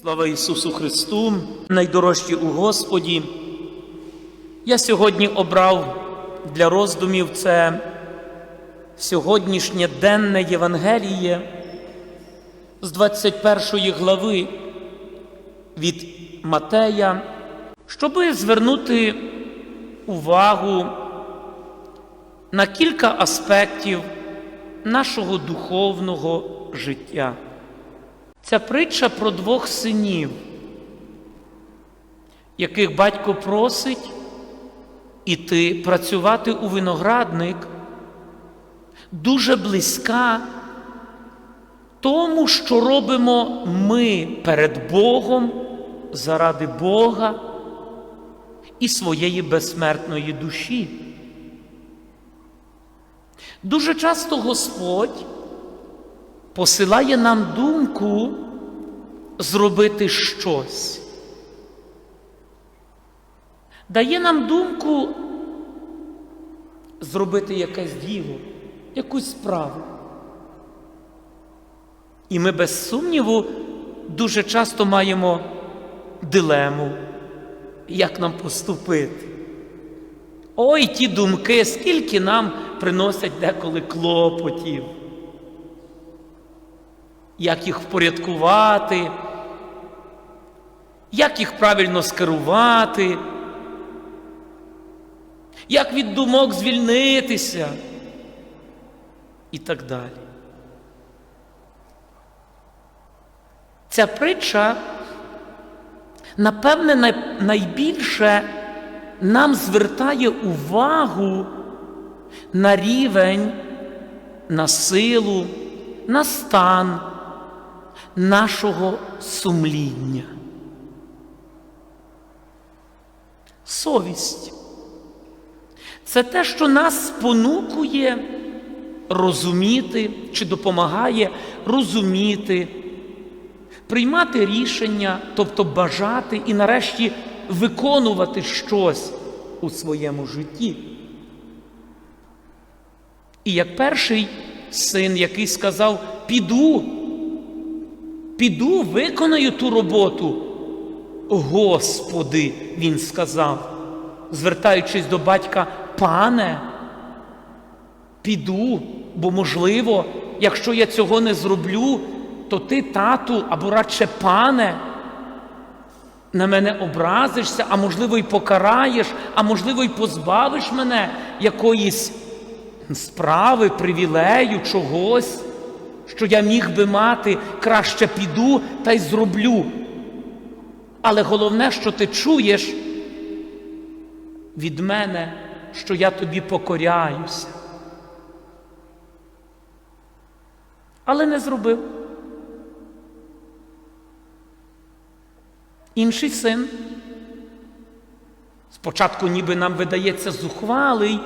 Слава Ісусу Христу, найдорожчі у Господі. Я сьогодні обрав для роздумів це сьогоднішнє денне Євангеліє з 21 глави від Матея, щоби звернути увагу на кілька аспектів нашого духовного життя. Ця притча про двох синів, яких батько просить іти працювати у виноградник, дуже близька тому, що робимо ми перед Богом заради Бога і своєї безсмертної душі. Дуже часто Господь посилає нам думку зробити щось. Дає нам думку зробити якесь діло, якусь справу. І ми без сумніву дуже часто маємо дилему, як нам поступити. Ой, ті думки, скільки нам приносять деколи клопотів як їх впорядкувати, як їх правильно скерувати, як від думок звільнитися і так далі. Ця притча, напевне, найбільше нам звертає увагу на рівень, на силу, на стан нашого сумління. Совість це те, що нас спонукує розуміти чи допомагає розуміти, приймати рішення, тобто бажати і нарешті виконувати щось у своєму житті. І як перший син, який сказав, піду, піду, виконаю ту роботу. Господи, він сказав, звертаючись до батька, пане, піду, бо, можливо, якщо я цього не зроблю, то ти, тату, або радше пане, на мене образишся, а можливо, й покараєш, а можливо, й позбавиш мене якоїсь справи, привілею, чогось, що я міг би мати, краще піду та й зроблю. Але головне, що ти чуєш від мене, що я тобі покоряюся. Але не зробив. Інший син. Спочатку ніби нам видається зухвалий,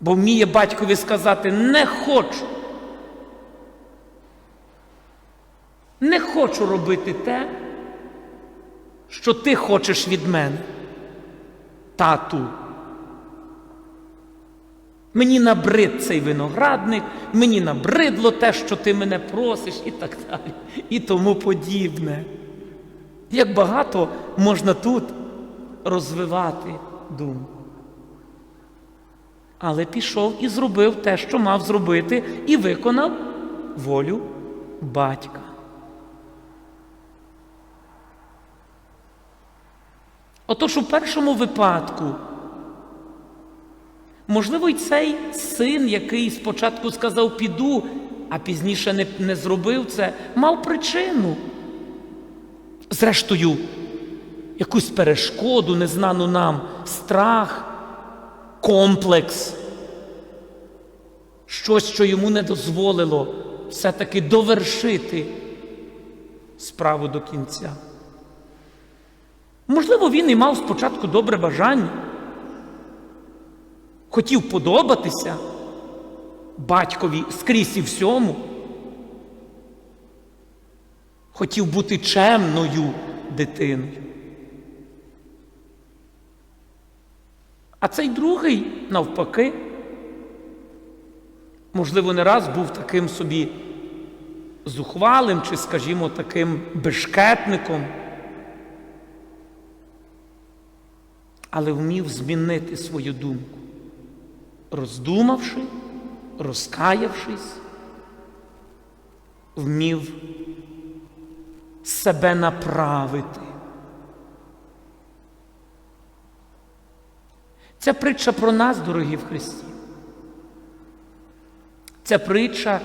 бо вміє батькові сказати не хочу. Не хочу робити те, що ти хочеш від мене, тату. Мені набрид цей виноградник, мені набридло те, що ти мене просиш, і так далі, і тому подібне. Як багато можна тут розвивати думку. Але пішов і зробив те, що мав зробити, і виконав волю батька. Отож, у першому випадку, можливо, й цей син, який спочатку сказав піду, а пізніше не, не зробив це, мав причину. Зрештою, якусь перешкоду, незнану нам, страх, комплекс, щось, що йому не дозволило все-таки довершити справу до кінця. Можливо, він і мав спочатку добре бажання, хотів подобатися батькові скрізь і всьому, хотів бути чемною дитиною. А цей другий, навпаки, можливо, не раз був таким собі зухвалим чи, скажімо, таким бешкетником, але вмів змінити свою думку, роздумавши, розкаявшись, вмів себе направити. Ця притча про нас, дорогі в Христі. Ця притча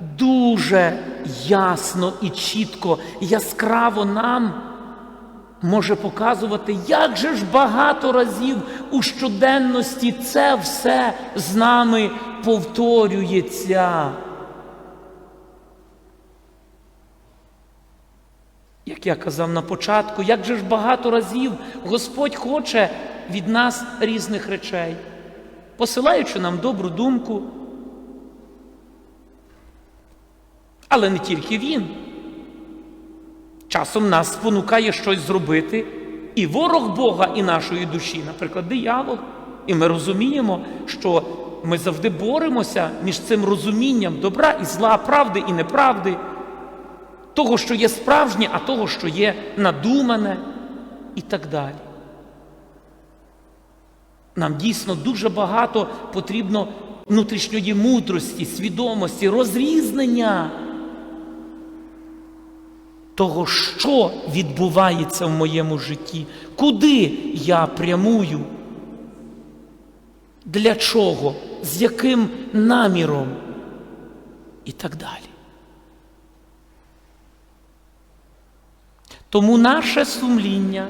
дуже ясно і чітко, яскраво нам може показувати, як же ж багато разів у щоденності це все з нами повторюється. Як я казав на початку, як же ж багато разів Господь хоче від нас різних речей, посилаючи нам добру думку. Але не тільки Він. Часом нас спонукає щось зробити і ворог Бога, і нашої душі, наприклад, диявол. І ми розуміємо, що ми завжди боремося між цим розумінням добра і зла, правди і неправди, того, що є справжнє, а того, що є надумане, і так далі. Нам дійсно дуже багато потрібно внутрішньої мудрості, свідомості, розрізнення того, що відбувається в моєму житті, куди я прямую, для чого, з яким наміром? І так далі. Тому наше сумління,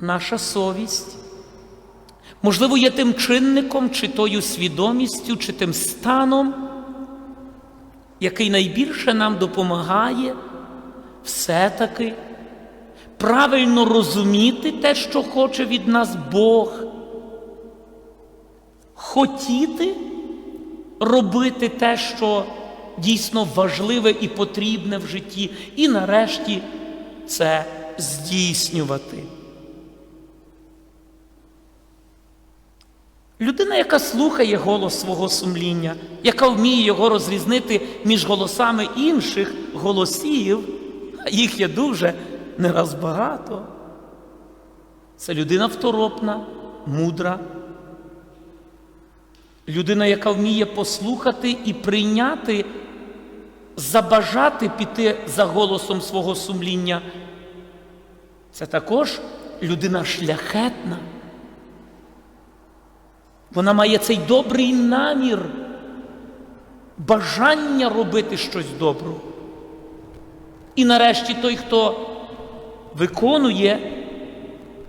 наша совість, можливо, є тим чинником, чи тою свідомістю, чи тим станом, який найбільше нам допомагає все-таки правильно розуміти те, що хоче від нас Бог, хотіти робити те, що дійсно важливе і потрібне в житті, і нарешті це здійснювати. Людина, яка слухає голос свого сумління, яка вміє його розрізнити між голосами інших голосів, а їх є дуже не раз багато. Це людина второпна, мудра. Людина, яка вміє послухати і прийняти, забажати піти за голосом свого сумління. Це також людина шляхетна. Вона має цей добрий намір, бажання робити щось добре. І нарешті той, хто виконує,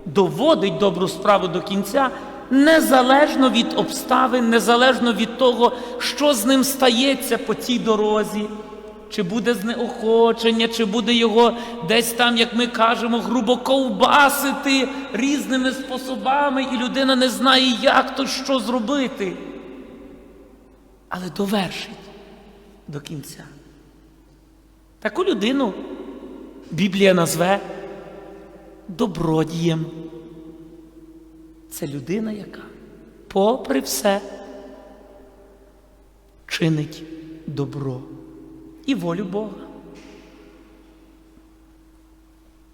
доводить добру справу до кінця, незалежно від обставин, незалежно від того, що з ним стається по цій дорозі, чи буде знеохочення, чи буде його десь там, як ми кажемо, грубо ковбасити різними способами, і людина не знає, як то що зробити. Але довершить до кінця. Таку людину Біблія назве добродієм. Це людина, яка, попри все, чинить добро і волю Бога.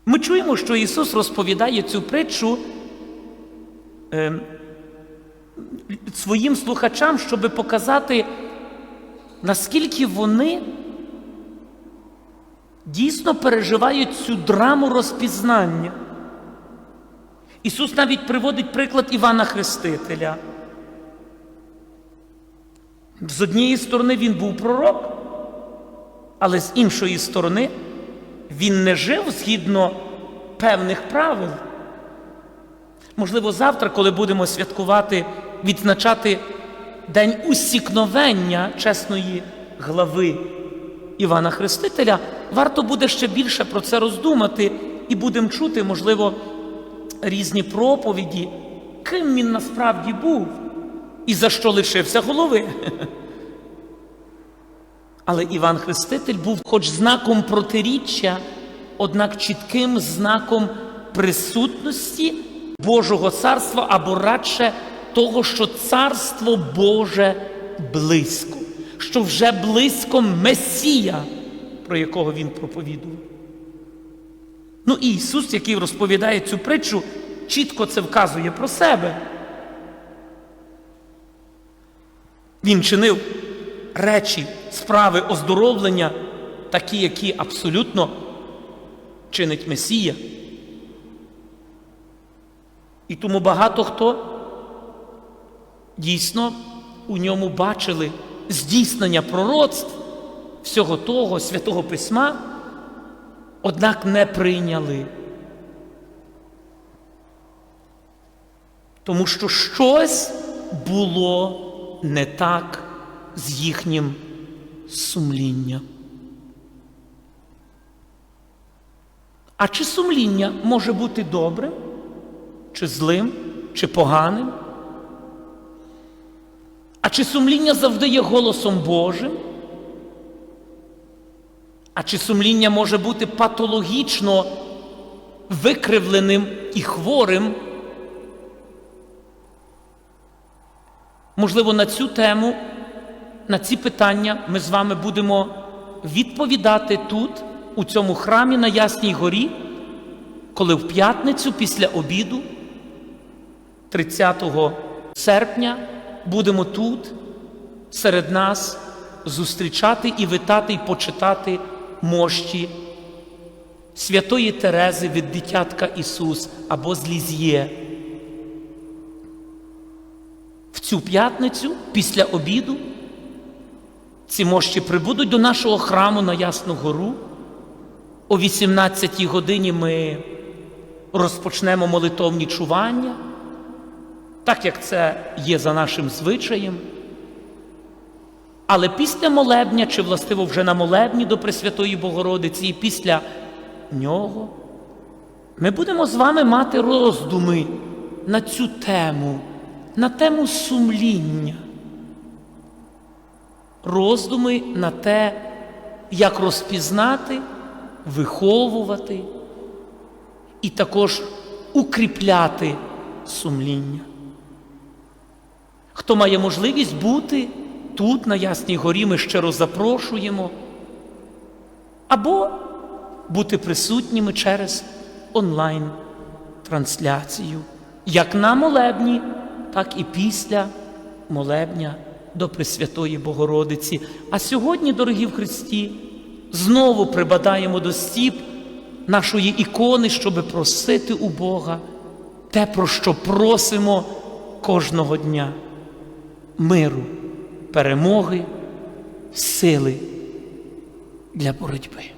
Ми чуємо, що Ісус розповідає цю притчу е, своїм слухачам, щоб показати, наскільки вони дійсно переживають цю драму розпізнання. Ісус навіть приводить приклад Івана Хрестителя. З однієї сторони він був пророк, але з іншої сторони він не жив згідно певних правил. Можливо, завтра, коли будемо святкувати, відзначати День усікновення чесної глави Івана Хрестителя, варто буде ще більше про це роздумати і будемо чути, можливо, різні проповіді, ким він насправді був і за що лишився голови. Але Іван Хреститель був хоч знаком протиріччя, однак чітким знаком присутності Божого царства або радше того, що царство Боже близько, що вже близько Месія, про якого він проповідував. Ну і Ісус, який розповідає цю притчу, чітко це вказує про себе. Він чинив речі, справи оздоровлення, такі, які абсолютно чинить Месія. І тому багато хто дійсно у ньому бачили здійснення пророцтв всього того святого письма, однак не прийняли. Тому що щось було не так з їхнім сумлінням. А чи сумління може бути добрим, чи злим, чи поганим? А чи сумління завжди є голосом Божим? А чи сумління може бути патологічно викривленим і хворим? Можливо, на цю тему, на ці питання ми з вами будемо відповідати тут, у цьому храмі на Ясній горі, коли в п'ятницю після обіду, 30 серпня, будемо тут серед нас зустрічати і витати і почитати мощі святої Терези від дитятка Ісус або з Ліз'є. В цю п'ятницю після обіду ці мощі прибудуть до нашого храму на Ясну Гору. О 18-й годині ми розпочнемо молитовні чування, так як це є за нашим звичаєм. Але після молебня, чи властиво вже на молебні до Пресвятої Богородиці, і після нього ми будемо з вами мати роздуми на цю тему, на тему сумління. Роздуми на те, як розпізнати, виховувати і також укріпляти сумління. Хто має можливість бути тут, на Ясній горі, ми щиро запрошуємо, або бути присутніми через онлайн-трансляцію, як на молебні, так і після молебня до Пресвятої Богородиці. А сьогодні, дорогі в Христі, знову прибадаємо до стіп нашої ікони, щоби просити у Бога те, про що просимо кожного дня миру, перемоги, сили для боротьби.